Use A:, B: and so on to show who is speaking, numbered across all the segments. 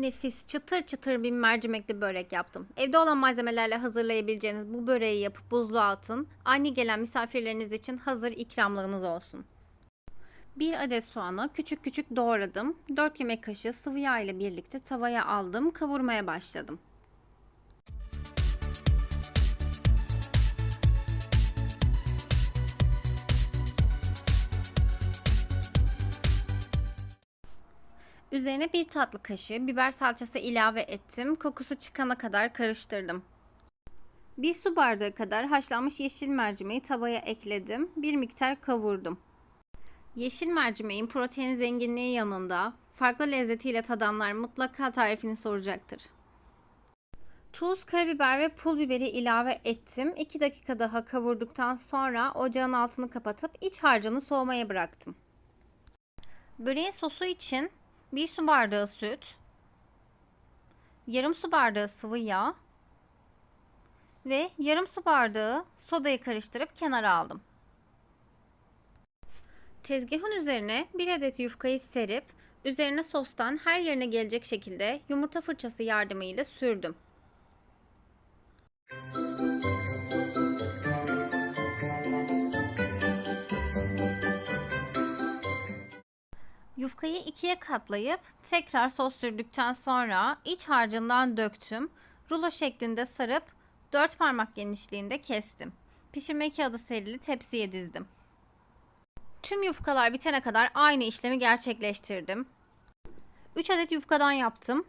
A: Nefis çıtır çıtır bir mercimekli börek yaptım. Evde olan malzemelerle hazırlayabileceğiniz bu böreği yapıp buzluğa atın. Ani gelen misafirleriniz için hazır ikramlarınız olsun. Bir adet soğanı küçük küçük doğradım. 4 yemek kaşığı sıvı yağ ile birlikte tavaya aldım. Kavurmaya başladım. Üzerine bir tatlı kaşığı biber salçası ilave ettim. Kokusu çıkana kadar karıştırdım. Bir su bardağı kadar haşlanmış yeşil mercimeği tavaya ekledim. Bir miktar kavurdum. Yeşil mercimeğin protein zenginliği yanında farklı lezzetiyle tadanlar mutlaka tarifini soracaktır. Tuz, karabiber ve pul biberi ilave ettim. 2 dakika daha kavurduktan sonra ocağın altını kapatıp iç harcını soğumaya bıraktım. Böreğin sosu için 1 su bardağı süt, yarım su bardağı sıvı yağ ve yarım su bardağı sodayı karıştırıp kenara aldım. Tezgahın üzerine bir adet yufkayı serip üzerine sostan her yerine gelecek şekilde yumurta fırçası yardımıyla sürdüm. Yufkayı ikiye katlayıp tekrar sos sürdükten sonra iç harcından döktüm. Rulo şeklinde sarıp dört parmak genişliğinde kestim. Pişirme kağıdı serili tepsiye dizdim. Tüm yufkalar bitene kadar aynı işlemi gerçekleştirdim. 3 adet yufkadan yaptım.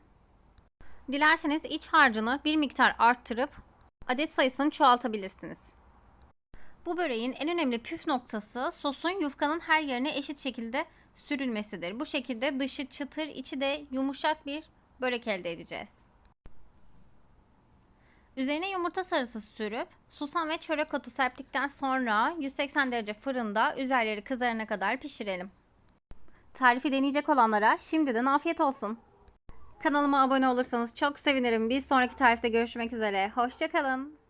A: Dilerseniz iç harcını bir miktar arttırıp adet sayısını çoğaltabilirsiniz. Bu böreğin en önemli püf noktası sosun yufkanın her yerine eşit şekilde sürülmesidir. Bu şekilde dışı çıtır, içi de yumuşak bir börek elde edeceğiz. Üzerine yumurta sarısı sürüp susam ve çörek otu serptikten sonra 180 derece fırında üzerleri kızarana kadar pişirelim. Tarifi deneyecek olanlara şimdiden afiyet olsun. Kanalıma abone olursanız çok sevinirim. Bir sonraki tarifte görüşmek üzere. Hoşçakalın.